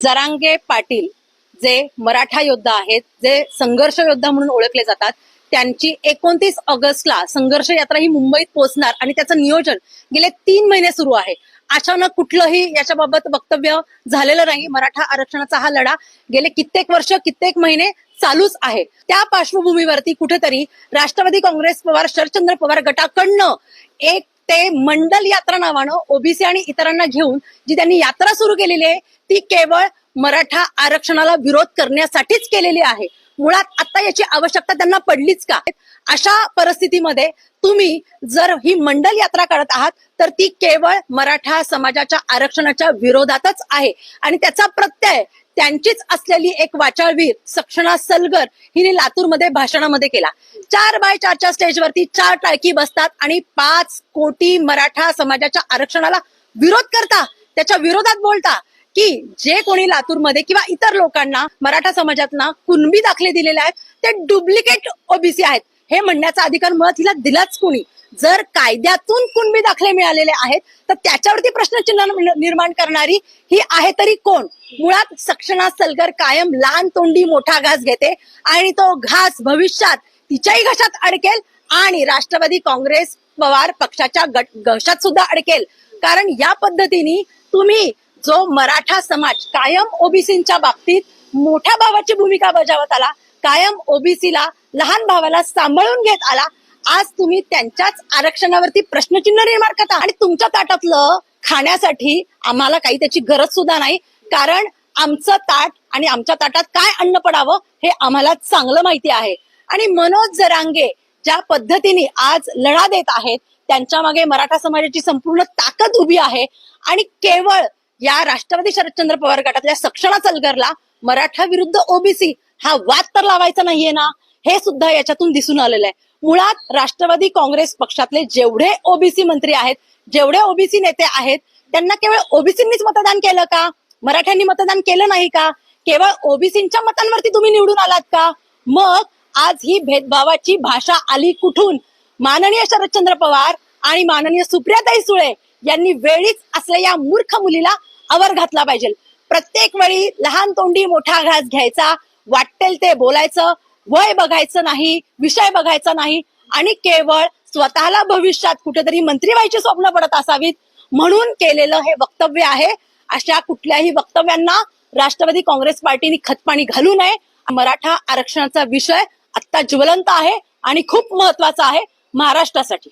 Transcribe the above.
जरांगे पाटील जे मराठा योद्धा आहेत जे संघर्ष योद्धा म्हणून ओळखले जातात त्यांची एकोणतीस ऑगस्टला संघर्ष यात्रा ही मुंबईत पोहोचणार आणि त्याचं नियोजन गेले तीन महिने सुरू आहे. अचानक कुठलंही याच्याबाबत वक्तव्य झालेलं नाही. मराठा आरक्षणाचा हा लढा गेले कित्येक वर्ष कित्येक महिने चालूच आहे. त्या पार्श्वभूमीवरती कुठेतरी राष्ट्रवादी काँग्रेस पवार शरदचंद्र पवार गटाकडनं एक ते मंडल यात्रा नावानं ओबीसी आणि इतरांना घेऊन जी त्यांनी यात्रा सुरू केलेली आहे ती केवळ मराठा आरक्षणाला विरोध करण्यासाठीच केलेली आहे. मुळात आता याची आवश्यकता त्यांना पडलीच का? अशा परिस्थितीमध्ये तुम्ही जर ही मंडल यात्रा काढत आहात तर ती केवळ मराठा समाजाच्या आरक्षणाच्या विरोधातच आहे. आणि त्याचा प्रत्यय त्यांचीच असलेली एक वाचाळवीर सक्षणा सलगर हिने लातूरमध्ये भाषणामध्ये केला. चार बाय चारच्या स्टेजवरती चार टाळकी बसतात आणि पाच कोटी मराठा समाजाच्या आरक्षणाला विरोध करता. त्याच्या विरोधात बोलता की जे कोणी लातूरमध्ये किंवा इतर लोकांना मराठा समाजातना कुणबी दाखले दिलेले आहेत ते डुप्लिकेट ओबीसी आहेत. हे म्हणण्याचा अधिकार मुळात हिला दिलाच कोणी. जर कायद्यातून कुणबी दाखले मिळालेले आहेत तर त्याच्यावरती प्रश्नचिन्ह निर्माण करणारी ही आहे तरी कोण? मुळात सक्षणा सलगर कायम लहान तोंडी मोठा घास घेते आणि तो घास भविष्यात तिच्याही घशात अडकेल आणि राष्ट्रवादी काँग्रेस पवार पक्षाच्या गट- घशात सुद्धा अडकेल. कारण या पद्धतीने तुम्ही जो मराठा समाज कायम ओबीसीच्या बाबतीत मोठ्या भावाची भूमिका बजावत आला कायम ओबीसीला लहान भावाला सांभाळून घेत आला आज तुम्ही त्यांच्याच आरक्षणावरती प्रश्नचिन्ह निर्माण करता आणि तुमच्या ताटातलं खाण्यासाठी आम्हाला काही त्याची गरज सुद्धा नाही. कारण आमचं ताट आणि आमच्या ताटात काय अन्न पडावं हे आम्हाला चांगलं माहिती आहे. आणि मनोज जरांगे ज्या पद्धतीने आज लढा देत आहेत त्यांच्या मागे मराठा समाजाची संपूर्ण ताकद उभी आहे आणि केवळ या राष्ट्रवादी शरदचंद्र पवार गटातल्या सक्षणा चलगरला मराठा विरुद्ध ओबीसी हा वाद तर लावायचा नाहीये ना? हे सुद्धा याच्यातून दिसून आलेलं आहे. मुळात राष्ट्रवादी काँग्रेस पक्षातले जेवढे ओबीसी मंत्री आहेत जेवढे ओबीसी नेते आहेत त्यांना केवळ ओबीसींनीच मतदान केलं का? मराठ्यांनी मतदान केलं नाही का? केवळ ओबीसींच्या मतांवरती तुम्ही निवडून आलात का? मग आज ही भेदभावाची भाषा आली कुठून? माननीय शरदचंद्र पवार आणि माननीय सुप्रियाताई सुळे यांनी वेळीच असलेल्या या मूर्ख मुलीला आवर घातला पाहिजे. प्रत्येक वेळी लहान तोंडी मोठा घास घ्यायचा वाटेल ते बोलायचं वय बघायचं नाही विषय बघायचा नाही आणि केवळ स्वतःला भविष्यात कुठेतरी मंत्री व्हायची स्वप्न पडत असावीत म्हणून केलेलं हे वक्तव्य आहे. अशा कुठल्याही वक्तव्यांना राष्ट्रवादी काँग्रेस पार्टीने खतपाणी घालू नये. मराठा आरक्षणाचा विषय आता ज्वलंत आहे आणि खूप महत्त्वाचा आहे महाराष्ट्रासाठी.